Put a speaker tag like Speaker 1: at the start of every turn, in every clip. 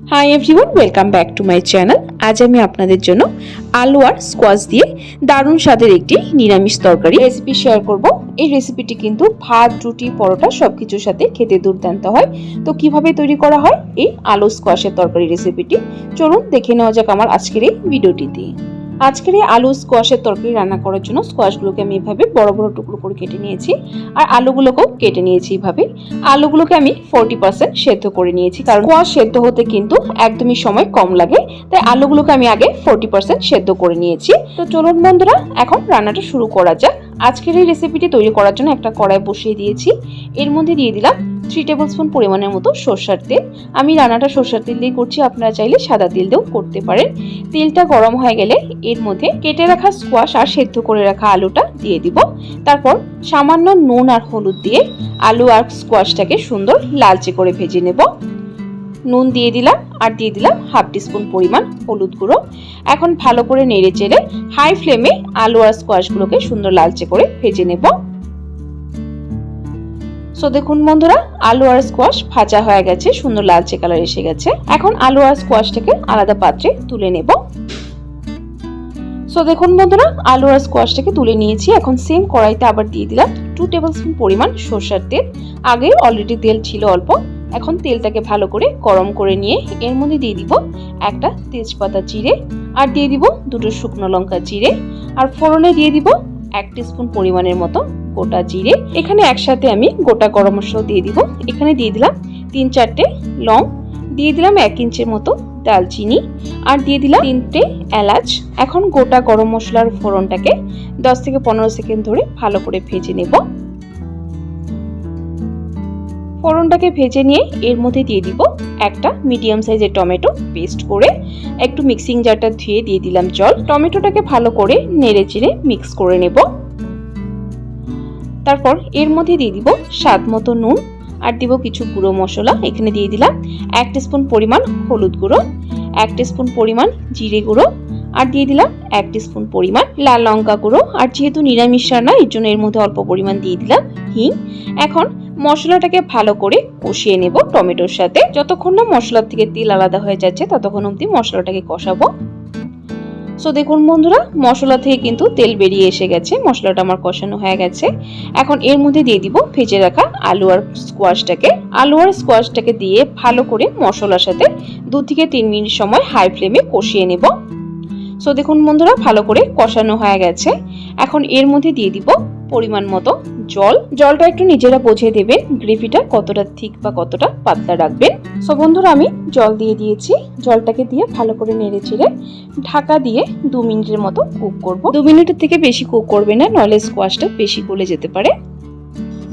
Speaker 1: Hi everyone welcome back to my channel আজ আমি আপনাদের জন্য আলু আর স্কোয়াশ দিয়ে দারুণ স্বাদের একটি নিরামিষ তরকারি রেসিপি শেয়ার করব। এই রেসিপিটি কিন্তু ভাত, রুটি, পরোটা সব কিছুর সাথে খেতে দুর্দান্ত হয়। তো কীভাবে তৈরি করা হয়? এই আলু স্কোয়াশের তরকারি রেসিপিটি চলুন দেখে নেওয়া যাক আমার আজকের এই ভিডিওটিতে আজকের এই আলু স্কোয়াশের তরকারি রান্না করার জন্য স্কোয়াশগুলোকে আমি এভাবে বড় বড় টুকরো করে কেটে নিয়েছি আর আলুগুলোকেও কেটে নিয়েছি এভাবে। আলুগুলোকে আমি ফোরটি পার্সেন্ট সেদ্ধ করে নিয়েছি কারণ স্কোয়াশ সেদ্ধ হতে কিন্তু একদমই সময় কম লাগে, তাই আলুগুলোকে আমি আগে ফোরটি পার্সেন্ট সেদ্ধ করে নিয়েছি। তো চলুন বন্ধুরা, এখন রান্নাটা শুরু করা যাক। আজকের এই রেসিপিটি তৈরি করার জন্য একটা কড়াই বসিয়ে দিয়েছি। এর মধ্যে দিয়ে দিলাম থ্রি টেবিল স্পুন পরিমাণের মতো সর্ষার তেল। আমি রান্নাটা সর্ষার তেল দিয়ে করছি, আপনারা চাইলে সাদা তেল দিয়েও করতে পারেন। তেলটা গরম হয়ে গেলে এর মধ্যে কেটে রাখা স্কোয়াশ আর সেদ্ধ করে রাখা আলুটা দিয়ে দিব। তারপর সামান্য নুন আর হলুদ দিয়ে আলু আর স্কোয়াশটাকে সুন্দর লালচে করে ভেজে নেব। নুন দিয়ে দিলাম আর দিয়ে দিলাম হাফ টিস্পুন পরিমাণ হলুদ গুঁড়ো। এখন ভালো করে নেড়ে চেড়ে হাই ফ্লেমে আলু আর স্কোয়াশগুলোকে সুন্দর লালচে করে ভেজে নেব। সো দেখুন বন্ধুরা, আলু আর স্কোয়াশ ভাজা হয়ে গেছে, সুন্দর লালচে কালার এসে গেছে। এখন আলু আর স্কোয়াশটাকে আলাদা পাত্রে তুলে নেব। সো দেখুন বন্ধুরা, আলু আর স্কোয়াশটাকে তুলে নিয়েছি। এখন সেম কড়াইতে আবার দিয়ে দিলাম টু টেবিল স্পুন পরিমাণ সর্ষার তেল। আগে অলরেডি তেল ছিল অল্প, এখন তেলটাকে ভালো করে গরম করে নিয়ে এর মধ্যে দিয়ে দিব একটা তেজপাতা চিড়ে আর দিয়ে দিব দুটো শুকনো লঙ্কা চিড়ে আর ফোড়নে দিয়ে দিব এক স্পুন পরিমাণের মতো গোটা জিরে। এখানে একসাথে আমি গোটা গরম মশলা দিয়ে দিব। এখানে দিয়ে দিলাম তিন চারটে লং, দিয়ে দিলাম এক ইঞ্চের মতো দালচিনি, আর দিয়ে দিলাম তিনটে এলাচ। এখন গোটা গরম মশলার ফোড়নটাকে দশ থেকে পনেরো সেকেন্ড ধরে ভালো করে ভেজে নেব। ফোড়নটাকে ভেজে নিয়ে এর মধ্যে দিয়ে দিব একটা মিডিয়াম সাইজের টমেটো পেস্ট করে। একটু মিক্সিং জারটা ধুয়ে দিয়ে দিলাম জল। টমেটোটাকে ভালো করে নেড়ে চেড়ে মিক্স করে নেব। তারপর এর মধ্যে দিয়ে দিব স্বাদ মতো নুন আর দিব কিছু গুঁড়ো মশলা। এখানে দিয়ে দিলাম এক স্পুন পরিমাণ হলুদ গুঁড়ো, এক স্পুন পরিমাণ জিরে গুঁড়ো আর দিয়ে দিলাম এক স্পুন পরিমাণ লাল লঙ্কা গুঁড়ো। আর যেহেতু নিরামিষ রান্না, এর জন্য এর মধ্যে অল্প পরিমাণ দিয়ে দিলাম হিং। এখন মশলাটাকে ভালো করে কষিয়ে নেব টমেটোর সাথে। যতক্ষণ না মশলার থেকে তেল আলাদা হয়ে যাচ্ছে, ততক্ষণ অবধি মশলাটাকে কষাবো। সো দেখুন বন্ধুরা, মশলা থেকে কিন্তু তেল বেরিয়ে এসে গেছে, মশলাটা আমার কষানো হয়ে গেছে। এখন এর মধ্যে দিয়ে দিব ভেজে রাখা আলু আর স্কোয়াশটাকে আলু আর স্কোয়াশটাকে দিয়ে ভালো করে মশলার সাথে দু থেকে তিন মিনিট সময় হাই ফ্লেমে কষিয়ে নেব। সো দেখুন বন্ধুরা, ভালো করে কষানো হয়ে গেছে। এখন এর মধ্যে দিয়ে দিব পরিমাণ মতো জল। জলটা একটু নিজেরা বুঝে দেবেন গ্রেভিটা কতটা থিক বা কতটা পাতলা রাখবেন। সো বন্ধুরা, আমি জল দিয়ে দিয়েছি। জলটাকে দিয়ে ভালো করে নেড়ে চেড়ে ঢাকা দিয়ে দু মিনিটের মতো কুক করব। দু মিনিটের থেকে বেশি কুক করবে না নলে স্কোয়াশটা বেশি গলে যেতে পারে।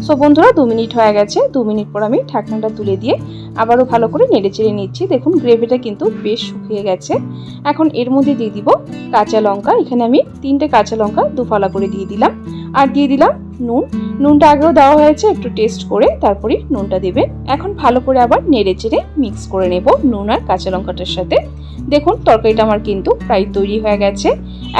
Speaker 1: সো বন্ধুরা, দু মিনিট হয়ে গেছে। দু মিনিট পর আমি ঢাকনাটা তুলে দিয়ে আবারও ভালো করে নেড়ে চেড়ে নিচ্ছি। দেখুন, গ্রেভিটা কিন্তু বেশ শুকিয়ে গেছে। এখন এর মধ্যে দিয়ে দিব কাঁচা লঙ্কা। এখানে আমি তিনটে কাঁচা লঙ্কা দুফালা করে দিয়ে দিলাম। আর দিয়ে দিলাম নুন। নুনটা আগেও দেওয়া হয়েছে, একটু টেস্ট করে তারপরে নুনটা দেবে এখন ভালো করে আবার নেড়ে চেড়ে মিক্স করে নেব নুন আর কাঁচা লঙ্কাটার সাথে। দেখুন, তরকারিটা আমার কিন্তু প্রায় তৈরি হয়ে গেছে।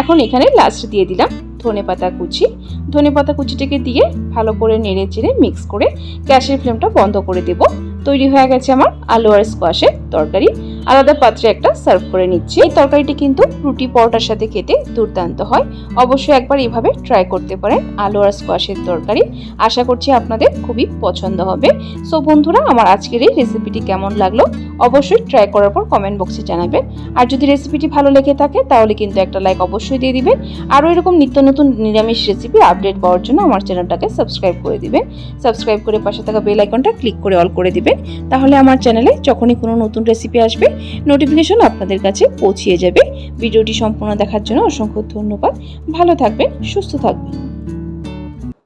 Speaker 1: এখন এখানে লাস্ট দিয়ে দিলাম ধনে পাতা কুচি। ধনে পাতা কুচিটাকে দিয়ে ভালো করে নেড়ে চেড়ে মিক্স করে গ্যাসের ফ্লেমটা বন্ধ করে দেব। তৈরি হয়ে গেছে আমার আলু আর স্কোয়াশের তরকারি। আলাদা পাত্রে একটা সার্ভ করে নিচ্ছি। এই তরকারিটি কিন্তু রুটি পরোটার সাথে খেতে দুর্দান্ত হয়। অবশ্যই একবার এভাবে ট্রাই করতে পারেন আলু আর স্কোয়াশের তরকারি। আশা করছি আপনাদের খুবই পছন্দ হবে। সো বন্ধুরা, আমার আজকের এই রেসিপিটি কেমন লাগল? অবশ্যই ট্রাই করার পর কমেন্ট বক্সে জানাবেন। আর যদি রেসিপিটি ভালো লেগে থাকে, তাহলে কিন্তু একটা লাইক অবশ্যই দিয়ে দিবেন। আরও এরকম নিত্য নতুন নিরামিষ রেসিপি আপডেট পাওয়ার জন্য আমার চ্যানেলটাকে সাবস্ক্রাইব করে দিবেন। সাবস্ক্রাইব করে পাশে থাকা বেল আইকনটা ক্লিক করে অল করে দিবেন। তাহলে আমার চ্যানেলে যখনই কোনো নতুন রেসিপি আসবে নোটিফিকেশন আপনাদের কাছে পৌঁছিয়ে যাবে। ভিডিওটি সম্পূর্ণ দেখার জন্য অসংখ্য ধন্যবাদ। ভালো থাকবেন, সুস্থ থাকবেন।